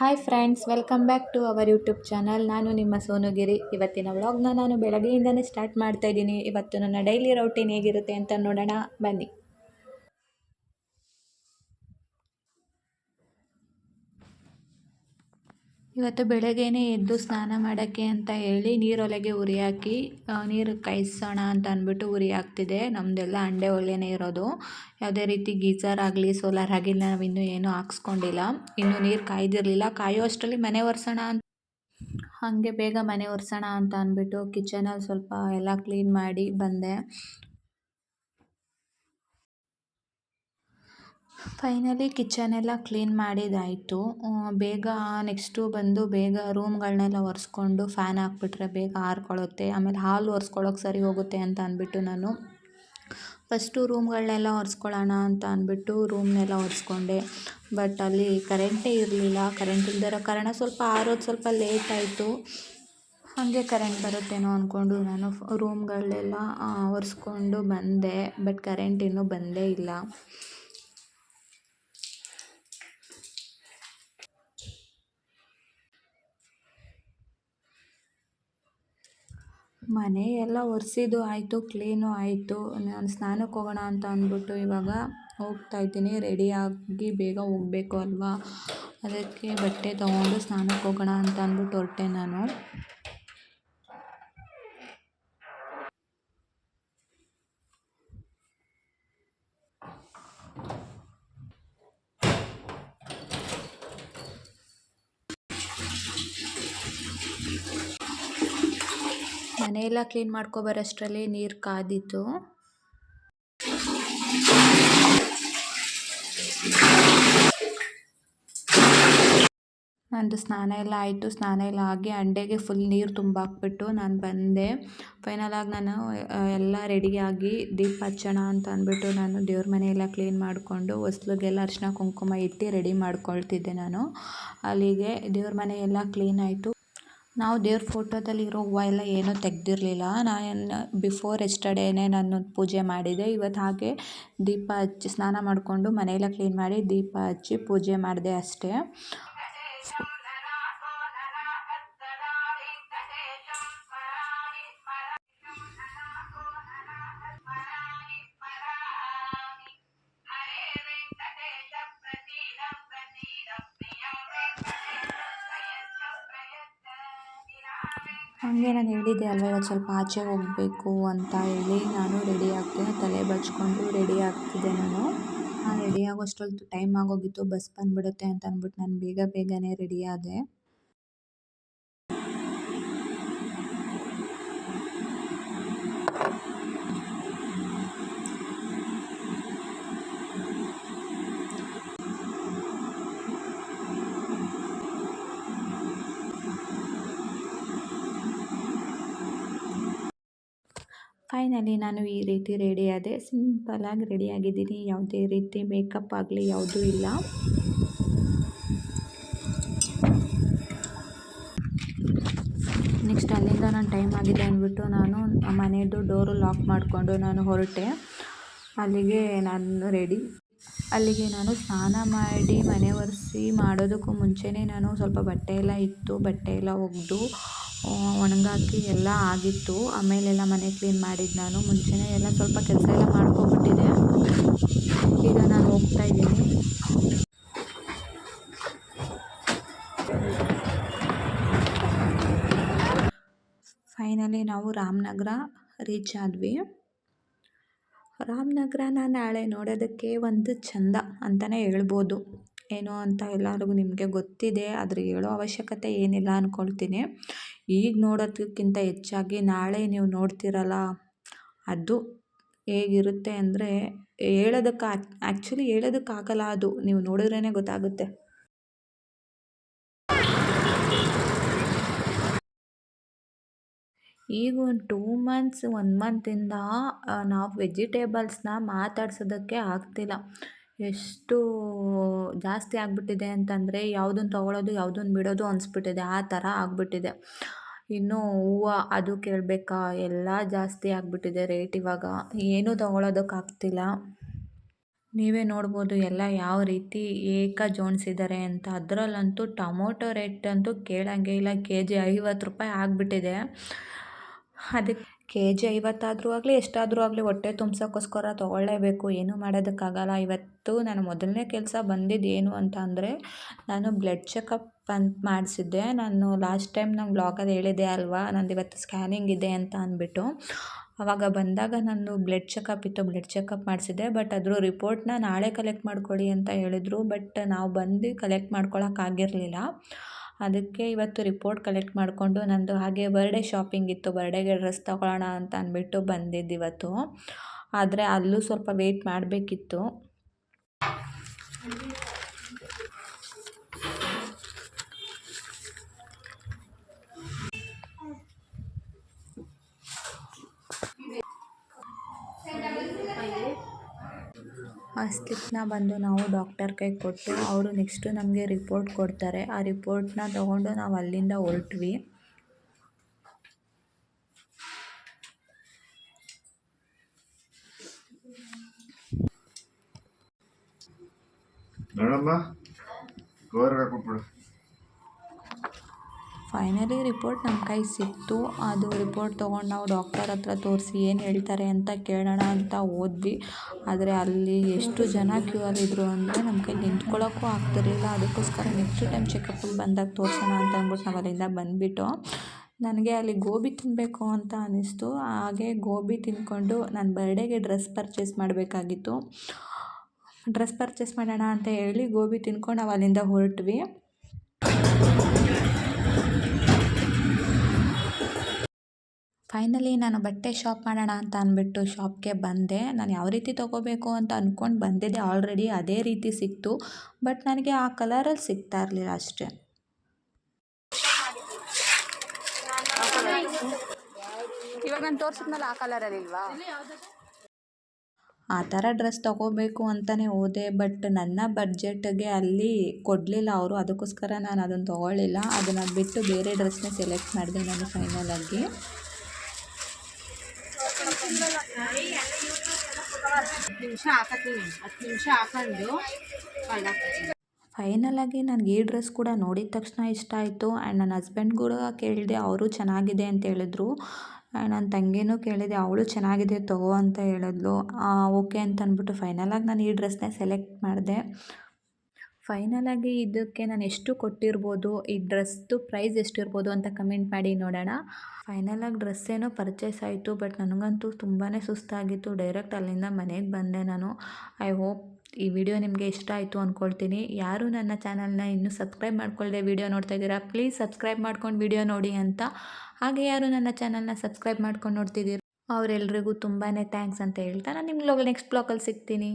Hi friends welcome back to our YouTube channel ನಾನು ನಿಮ್ಮ ಸೋನುಗಿರಿ. ಇವತ್ತಿನ ವ್ಲಾಗ್ನ ನಾನು ಬೆಳಗ್ಗೆಯಿಂದಲೇ ಸ್ಟಾರ್ಟ್ ಮಾಡ್ತಾ ಇದ್ದೀನಿ. ಇವತ್ತು ನನ್ನ ಡೈಲಿ ರೌಟೀನ್ ಹೇಗಿರುತ್ತೆ ಅಂತ ನೋಡೋಣ. ಬನ್ನಿ. ಇವತ್ತು ಬೆಳಗ್ಗೆನೇ ಎದ್ದು ಸ್ನಾನ ಮಾಡೋಕ್ಕೆ ಅಂತ ಹೇಳಿ ನೀರೊಲೆಗೆ ಉರಿ ಹಾಕಿ ನೀರು ಕಾಯಿಸೋಣ ಅಂತ ಅಂದ್ಬಿಟ್ಟು ಉರಿ ಹಾಕ್ತಿದೆ ನಮ್ಮದೆಲ್ಲ ಹಂಡೆ ಒಲೆನೇ ಇರೋದು. ಯಾವುದೇ ರೀತಿ ಗೀಸರ್ ಆಗಲಿ, ಸೋಲಾರ್ ಆಗಿಲ್ಲ ನಾವು ಇನ್ನೂ ಏನೂ ಹಾಕ್ಸ್ಕೊಂಡಿಲ್ಲ. ಇನ್ನೂ ನೀರು ಕಾಯ್ದಿರಲಿಲ್ಲ. ಕಾಯೋ ಅಷ್ಟರಲ್ಲಿ ಮನೆ ಒರೆಸೋಣ ಅಂತ ಹಾಗೆ ಬೇಗ ಮನೆ ಒರೆಸೋಣ ಅಂತ ಅಂದ್ಬಿಟ್ಟು ಕಿಚನಲ್ಲಿ ಸ್ವಲ್ಪ ಎಲ್ಲ ಕ್ಲೀನ್ ಮಾಡಿ ಬಂದೆ. ಫೈನಲಿ ಕಿಚನ್ ಎಲ್ಲ ಕ್ಲೀನ್ ಮಾಡಿದ್ದಾಯಿತು. ಬೇಗ ನೆಕ್ಸ್ಟು ಬಂದು ಬೇಗ ರೂಮ್ಗಳನ್ನೆಲ್ಲ ಒರೆಸ್ಕೊಂಡು ಫ್ಯಾನ್ ಹಾಕ್ಬಿಟ್ರೆ ಬೇಗ ಆರ್ಕೊಳ್ಳುತ್ತೆ. ಆಮೇಲೆ ಹಾಲು ಒರೆಸ್ಕೊಳ್ಳೋಕೆ ಸರಿ ಹೋಗುತ್ತೆ ಅಂತ ಅಂದ್ಬಿಟ್ಟು ನಾನು. ಫಸ್ಟು ರೂಮ್ಗಳನ್ನೆಲ್ಲ ಒರೆಸ್ಕೊಳ್ಳೋಣ ಅಂತ ಅಂದ್ಬಿಟ್ಟು ರೂಮ್ನೆಲ್ಲ ಒರೆಸ್ಕೊಂಡೆ. ಬಟ್ ಅಲ್ಲಿ ಕರೆಂಟೇ ಇರಲಿಲ್ಲ. ಕರೆಂಟ್ ಇಲ್ದಿರೋ ಕಾರಣ ಸ್ವಲ್ಪ ಆರೋದು ಸ್ವಲ್ಪ ಲೇಟ್ ಆಯಿತು ಹಾಗೆ ಕರೆಂಟ್ ಬರುತ್ತೇನೋ ಅಂದ್ಕೊಂಡು ನಾನು ರೂಮ್ಗಳನ್ನೆಲ್ಲ ಒರೆಸ್ಕೊಂಡು ಬಂದೆ. ಬಟ್ ಕರೆಂಟ್ ಇನ್ನೂ ಬಂದೇ ಇಲ್ಲ. ಮನೆ ಎಲ್ಲ ಒರೆಸಿದ್ದು ಆಯಿತು, ಕ್ಲೀನು ಆಯಿತು. ನಾನು ಸ್ನಾನಕ್ಕೆ ಹೋಗೋಣ ಅಂತ ಅಂದ್ಬಿಟ್ಟು ಇವಾಗ ಹೋಗ್ತಾ ಇದ್ದೀನಿ. ರೆಡಿಯಾಗಿ ಬೇಗ ಹೋಗಬೇಕು ಅಲ್ವಾ? ಅದಕ್ಕೆ ಬಟ್ಟೆ ತೊಗೊಂಡು ಸ್ನಾನಕ್ಕೆ ಹೋಗೋಣ ಅಂತ ಅಂದ್ಬಿಟ್ಟು ಹೊರಟೆ ನಾನು. ಮನೆಯೆಲ್ಲ ಕ್ಲೀನ್ ಮಾಡ್ಕೊಬರೋಷ್ಟರಲ್ಲಿ ನೀರು ಕಾದಿತ್ತು. ನಂದು ಸ್ನಾನ ಎಲ್ಲ ಆಯಿತು. ಸ್ನಾನ ಎಲ್ಲ ಆಗಿ ಅಂಡೆಗೆ ಫುಲ್ ನೀರು ತುಂಬಾಕ್ಬಿಟ್ಟು ನಾನು ಬಂದೆ. ಫೈನಲಾಗಿ ನಾನು ಎಲ್ಲ ರೆಡಿಯಾಗಿ ದೀಪ ಹಚ್ಚೋಣ ಅಂತ ಅಂದ್ಬಿಟ್ಟು ನಾನು ದೇವ್ರ ಮನೆಯೆಲ್ಲ ಕ್ಲೀನ್ ಮಾಡಿಕೊಂಡು ಹೊಸ್ಲಿಗೆಲ್ಲ ಅರಿಶಿನ ಕುಂಕುಮ ಇಟ್ಟು ರೆಡಿ ಮಾಡ್ಕೊಳ್ತಿದ್ದೆ ನಾನು. ಅಲ್ಲಿಗೆ ದೇವ್ರ ಮನೆ ಎಲ್ಲ ಕ್ಲೀನ್ ಆಯಿತು. ನಾವು ದೇವ್ರ ಫೋಟೋದಲ್ಲಿ ಇರೋ ಹೂವು ಎಲ್ಲ ಏನೂ ತೆಗ್ದಿರಲಿಲ್ಲ. ನಾನು ಬಿಫೋರ್ ಎಸ್ಟರ್ಡೇನೇ ನಾನು ಪೂಜೆ ಮಾಡಿದೆ. ಇವತ್ತು ಹಾಗೆ ದೀಪ ಹಚ್ಚಿ ಸ್ನಾನ ಮಾಡಿಕೊಂಡು ಮನೆಯೆಲ್ಲ ಕ್ಲೀನ್ ಮಾಡಿ ದೀಪ ಹಚ್ಚಿ ಪೂಜೆ ಮಾಡಿದೆ ಅಷ್ಟೇ. ಹಾಗೆ ನಾನು ಹೇಳಿದ್ದೆ ಅಲ್ವಾ, ಇವತ್ತು ಸ್ವಲ್ಪ ಆಚೆ ಹೋಗಬೇಕು ಅಂತ ಹೇಳಿ ನಾನು ರೆಡಿ ಆಗ್ತೀನಿ, ತಲೆ ಬಚ್ಕೊಂಡು ರೆಡಿ ಆಗ್ತಿದ್ದೆ ನಾನು. ರೆಡಿ ಆಗೋಷ್ಟರಲ್ಲಿ ಟೈಮ್ ಆಗೋಗಿತ್ತು ಬಸ್ ಬಂದುಬಿಡುತ್ತೆ ಅಂತ ಅಂದ್ಬಿಟ್ಟು ನಾನು ಬೇಗ ಬೇಗನೆ ರೆಡಿ ಆದೆ. ಫೈನಲಿ ನಾನು ಈ ರೀತಿ ರೆಡಿ ಆದೆ. ಸಿಂಪಲಾಗಿ ರೆಡಿ ಆಗಿದ್ದೀನಿ. ಯಾವುದೇ ರೀತಿ ಮೇಕಪ್ ಆಗಲಿ ಯಾವುದೂ ಇಲ್ಲ. ನೆಕ್ಸ್ಟ್ ಅಲ್ಲಿಂದ ನಾನು ಟೈಮ್ ಆಗಿದೆ ಅಂದ್ಬಿಟ್ಟು ನಾನು ಮನೆಯದು ಡೋರು ಲಾಕ್ ಮಾಡಿಕೊಂಡು ನಾನು ಹೊರಟೆ. ಅಲ್ಲಿಗೆ ನಾನು ರೆಡಿ ಅಲ್ಲಿಗೆ ನಾನು ಸ್ನಾನ ಮಾಡಿ ಮನೆ ಒರೆಸಿ ಮಾಡೋದಕ್ಕೂ ಮುಂಚೆಯೇ ನಾನು ಸ್ವಲ್ಪ ಬಟ್ಟೆ ಎಲ್ಲ ಇತ್ತು ಬಟ್ಟೆ ಎಲ್ಲ ಒಗೆದು ಒಣಗಾಕಿ ಎಲ್ಲ ಆಗಿತ್ತು. ಆಮೇಲೆಲ್ಲ ಮನೆ ಕ್ಲೀನ್ ಮಾಡಿದ್ದು ನಾನು. ಮುಂಚೆಯೇ ಎಲ್ಲ ಸ್ವಲ್ಪ ಕೆಲಸ ಎಲ್ಲ ಮಾಡ್ಕೊಬಿಟ್ಟಿದೆ ಈಗ ನಾನು ಹೋಗ್ತಾ ಇದ್ದೀನಿ. ಫೈನಲಿ ನಾವು ರಾಮನಗರ ರೀಚ್ ಆದ್ವಿ. ರಾಮನಗರನ ನಾಳೆ ನೋಡೋದಕ್ಕೆ ಒಂದು ಚಂದ ಅಂತಲೇ ಹೇಳ್ಬೋದು. ಏನು ಅಂತ ಎಲ್ಲರಿಗೂ ನಿಮಗೆ ಗೊತ್ತಿದೆ, ಆದರೆ ಹೇಳೋ ಅವಶ್ಯಕತೆ ಏನಿಲ್ಲ ಅಂದ್ಕೊಳ್ತೀನಿ ಈಗ ನೋಡೋದಕ್ಕಿಂತ ಹೆಚ್ಚಾಗಿ ನಾಳೆ ನೀವು ನೋಡ್ತೀರಲ್ಲ, ಅದು ಹೇಗಿರುತ್ತೆ ಅಂದರೆ ಹೇಳೋದಕ್ಕೆ ಆ್ಯಕ್ಚುಲಿ ಹೇಳೋದಕ್ಕಾಗಲ್ಲ ಅದು. ನೀವು ನೋಡಿದ್ರೇ ಗೊತ್ತಾಗುತ್ತೆ. ಈಗ ಒಂದು ಟೂ ಮಂತ್ಸ್ ಒನ್ ಮಂತಿಂದ ನಾವು ವೆಜಿಟೇಬಲ್ಸ್ನ ಮಾತಾಡ್ಸೋದಕ್ಕೆ ಆಗ್ತಿಲ್ಲ. ಎಷ್ಟು ಜಾಸ್ತಿ ಆಗಿಬಿಟ್ಟಿದೆ ಅಂತಂದರೆ ಯಾವುದನ್ನು ತೊಗೊಳೋದು ಯಾವುದನ್ನು ಬಿಡೋದು ಅನಿಸ್ಬಿಟ್ಟಿದೆ. ಆ ಥರ ಆಗಿಬಿಟ್ಟಿದೆ. ಇನ್ನು ಹೂವು ಅದು ಕೇಳಬೇಕಾ? ಎಲ್ಲ ಜಾಸ್ತಿ ಆಗಿಬಿಟ್ಟಿದೆ ರೇಟ್ ಇವಾಗ. ಏನೂ ತೊಗೊಳೋದಕ್ಕಾಗ್ತಿಲ್ಲ ನೀವೇ ನೋಡ್ಬೋದು ಎಲ್ಲ ಯಾವ ರೀತಿ ಏಕ ಜೋಣಿಸಿದ್ದಾರೆ ಅಂತ. ಅದರಲ್ಲಂತೂ ಟೊಮೊಟೊ ರೇಟ್ ಅಂತೂ ಕೇಳಂಗೆ ಇಲ್ಲ. ಕೆ ಜಿ ಐವತ್ತು ರೂಪಾಯಿ ಆಗಿಬಿಟ್ಟಿದೆ. ಅದಕ್ಕೆ ಕೆ ಜಿ ಐವತ್ತಾದರೂ ಆಗಲಿ, ಎಷ್ಟಾದರೂ ಆಗಲಿ ಹೊಟ್ಟೆ ತುಂಬ್ಸೋಕ್ಕೋಸ್ಕರ ತೊಗೊಳ್ಳೇಬೇಕು. ಏನೂ ಮಾಡೋದಕ್ಕಾಗಲ್ಲ. ಇವತ್ತು ನಾನು ಮೊದಲನೇ ಕೆಲಸ ಬಂದಿದ್ದು ಏನು ಅಂತ ಅಂದರೆ, ನಾನು ಬ್ಲಡ್ ಚೆಕಪ್ ಅಂತ ಮಾಡಿಸಿದ್ದೆ. ನಾನು ಲಾಸ್ಟ್ ಟೈಮ್ ನಾನು ಬ್ಲಾಗಲ್ಲಿ ಹೇಳಿದ್ದೆ ಅಲ್ವಾ, ನಂದು ಇವತ್ತು ಸ್ಕ್ಯಾನಿಂಗ್ ಇದೆ ಅಂತ ಅಂದ್ಬಿಟ್ಟು. ಆವಾಗ ಬಂದಾಗ ನಾನು ಬ್ಲಡ್ ಚೆಕಪ್ ಇತ್ತು. ಬ್ಲಡ್ ಚೆಕಪ್ ಮಾಡಿಸಿದ್ದೆ. ಬಟ್ ಅದ್ರ ರಿಪೋರ್ಟ್ನ ನಾಳೆ ಕಲೆಕ್ಟ್ ಮಾಡ್ಕೊಳ್ಳಿ ಅಂತ ಹೇಳಿದ್ರು. ಬಟ್ ನಾವು ಬಂದು ಕಲೆಕ್ಟ್ ಮಾಡ್ಕೊಳಕ್ಕಾಗಿರಲಿಲ್ಲ ಅದಕ್ಕೆ ಇವತ್ತು ರಿಪೋರ್ಟ್ ಕಲೆಕ್ಟ್ ಮಾಡಿಕೊಂಡು ನಂದು ಹಾಗೆ ಬರ್ಡೇ ಶಾಪಿಂಗ್ ಇತ್ತು. ಬರ್ಡೇಗೆ ಡ್ರೆಸ್ ತೊಗೊಳ್ಳೋಣ ಅಂತ ಅಂದ್ಬಿಟ್ಟು ಬಂದಿದ್ದು ಇವತ್ತು. ಆದರೆ ಅಲ್ಲೂ ಸ್ವಲ್ಪ ವೆಯ್ಟ್ ಮಾಡಬೇಕಿತ್ತು. ಆ ಸ್ಲಿಪ್ನ ಬಂದು ನಾವು ಡಾಕ್ಟರ್ ಕೈಗೆ ಕೊಟ್ಟು ಅವರು ನೆಕ್ಸ್ಟು ನಮಗೆ ರಿಪೋರ್ಟ್ ಕೊಡ್ತಾರೆ. ಆ ರಿಪೋರ್ಟ್ನ ತೊಗೊಂಡು ನಾವು ಅಲ್ಲಿಂದ ಹೊರಟ್ವಿ. ನೋಡಮ್ಮ ಗೌರವ ಹಾಕ್ಬಿಟ್ಬಿಡು ಫೈನಲಿ ರಿಪೋರ್ಟ್ ನಮ್ಮ ಕೈ ಸಿಕ್ತು. ಅದು ರಿಪೋರ್ಟ್ ತೊಗೊಂಡು ನಾವು ಡಾಕ್ಟರ್ ಹತ್ರ ತೋರಿಸಿ ಏನು ಹೇಳ್ತಾರೆ ಅಂತ ಕೇಳೋಣ ಅಂತ ಹೋದ್ವಿ. ಆದರೆ ಅಲ್ಲಿ ಎಷ್ಟು ಜನ ಕ್ಯೂ ಅಲ್ಲಿದ್ದರು ಅಂದರೆ ನಮ್ಮ ಕೈ ನಿಂತ್ಕೊಳ್ಳೋಕ್ಕೂ ಆಗ್ತಿರಲಿಲ್ಲ. ಅದಕ್ಕೋಸ್ಕರ ನೆಕ್ಸ್ಟ್ ಟೈಮ್ ಚೆಕಪ್ಪಿಗೆ ಬಂದಾಗ ತೋರಿಸೋಣ ಅಂತ ಅಂದ್ಬಿಟ್ಟು ನಾವು ಅಲ್ಲಿಂದ ಬಂದುಬಿಟ್ಟು ನನಗೆ ಅಲ್ಲಿ ಗೋಬಿ ತಿನ್ನಬೇಕು ಅಂತ ಅನ್ನಿಸ್ತು ಹಾಗೆ ಗೋಬಿ ತಿಂದ್ಕೊಂಡು ನನ್ನ ಬರ್ಡೇಗೆ ಡ್ರೆಸ್ ಪರ್ಚೇಸ್ ಮಾಡಬೇಕಾಗಿತ್ತು. ಡ್ರೆಸ್ ಪರ್ಚೇಸ್ ಮಾಡೋಣ ಅಂತ ಹೇಳಿ ಗೋಬಿ ತಿನ್ಕೊಂಡು ನಾವು ಅಲ್ಲಿಂದ ಹೊರಟ್ವಿ. ಫೈನಲಿ ನಾನು ಬಟ್ಟೆ ಶಾಪ್ ಮಾಡೋಣ ಅಂತ ಅಂದ್ಬಿಟ್ಟು ಶಾಪ್ಗೆ ಬಂದೆ. ನಾನು ಯಾವ ರೀತಿ ತೊಗೋಬೇಕು ಅಂತ ಅಂದ್ಕೊಂಡು ಬಂದಿದ್ದೆ. ಆಲ್ರೆಡಿ ಅದೇ ರೀತಿ ಸಿಕ್ತು. ಬಟ್ ನನಗೆ ಆ ಕಲರಲ್ಲಿ ಸಿಗ್ತಾ ಇರಲಿಲ್ಲ ಅಷ್ಟೇ. ಇವಾಗ ನಾನು ತೋರಿಸಿದ್ಮೇಲೆ ಆ ಕಲರಲ್ಲಿ ಇಲ್ವಾ? ಆ ಥರ ಡ್ರೆಸ್ ತೊಗೋಬೇಕು ಅಂತಲೇ ಹೋದೆ. ಬಟ್ ನನ್ನ ಬಡ್ಜೆಟ್ಗೆ ಅಲ್ಲಿ ಕೊಡಲಿಲ್ಲ ಅವರು. ಅದಕ್ಕೋಸ್ಕರ ನಾನು ಅದನ್ನು ತೊಗೊಳ್ಳಿಲ್ಲ. ಅದನ್ನು ಬಿಟ್ಟು ಬೇರೆ ಡ್ರೆಸ್ನೇ ಸೆಲೆಕ್ಟ್ ಮಾಡಿದೆ ನಾನು ಫೈನಲಾಗಿ ಹತ್ತು ನಿಮಿಷ ಫೈನಲಾಗಿ ನನಗೆ ಈ ಡ್ರೆಸ್ ಕೂಡ ನೋಡಿದ ತಕ್ಷಣ ಇಷ್ಟ ಆಯಿತು. ಆ್ಯಂಡ್ ನನ್ನ ಹಸ್ಬೆಂಡ್ ಕೂಡ ಕೇಳಿದೆ, ಅವರು ಚೆನ್ನಾಗಿದೆ ಅಂತ ಹೇಳಿದ್ರು. ಆ್ಯಂಡ್ ನನ್ನ ತಂಗಿನೂ ಕೇಳಿದೆ, ಅವಳು ಚೆನ್ನಾಗಿದೆ, ತಗೋ ಅಂತ ಹೇಳಿದ್ಲು. ಓಕೆ ಅಂತ ಅಂದ್ಬಿಟ್ಟು ಫೈನಲಾಗಿ ನಾನು ಈ ಡ್ರೆಸ್ನೇ ಸೆಲೆಕ್ಟ್ ಮಾಡಿದೆ. ಫೈನಲಾಗಿ ಇದಕ್ಕೆ ನಾನು ಎಷ್ಟು ಕೊಟ್ಟಿರ್ಬೋದು? ಈ ಡ್ರೆಸ್ದು ಪ್ರೈಸ್ ಎಷ್ಟಿರ್ಬೋದು ಅಂತ ಕಮೆಂಟ್ ಮಾಡಿ ನೋಡೋಣ. ಫೈನಲಾಗಿ ಡ್ರೆಸ್ ಏನೋ ಪರ್ಚೇಸ್ ಆಯಿತು, ಬಟ್ ನನಗಂತೂ ತುಂಬಾ ಸುಸ್ತಾಗಿತ್ತು. ಡೈರೆಕ್ಟ್ ಅಲ್ಲಿಂದ ಮನೆಗೆ ಬಂದೆ ನಾನು. ಐ ಹೋಪ್ ಈ ವಿಡಿಯೋ ನಿಮಗೆ ಇಷ್ಟ ಆಯಿತು ಅಂದ್ಕೊಳ್ತೀನಿ ಯಾರು ನನ್ನ ಚಾನಲ್ನ ಇನ್ನೂ ಸಬ್ಸ್ಕ್ರೈಬ್ ಮಾಡ್ಕೊಳ್ಳದೆ ವಿಡಿಯೋ ನೋಡ್ತಾ ಇದ್ದೀರಾ, ಪ್ಲೀಸ್ ಸಬ್ಸ್ಕ್ರೈಬ್ ಮಾಡ್ಕೊಂಡು ವಿಡಿಯೋ ನೋಡಿ ಅಂತ. ಹಾಗೆ ಯಾರು ನನ್ನ ಚಾನಲ್ನ ಸಬ್ಸ್ಕ್ರೈಬ್ ಮಾಡ್ಕೊಂಡು ನೋಡ್ತಿದ್ದೀರೋ, ಅವರೆಲ್ರಿಗೂ ತುಂಬಾ ಥ್ಯಾಂಕ್ಸ್ ಅಂತ ಹೇಳ್ತಾ ನಾನು ನಿಮ್ಗೆ ನೆಕ್ಸ್ಟ್ ಬ್ಲಾಕಲ್ಲಿ ಸಿಗ್ತೀನಿ.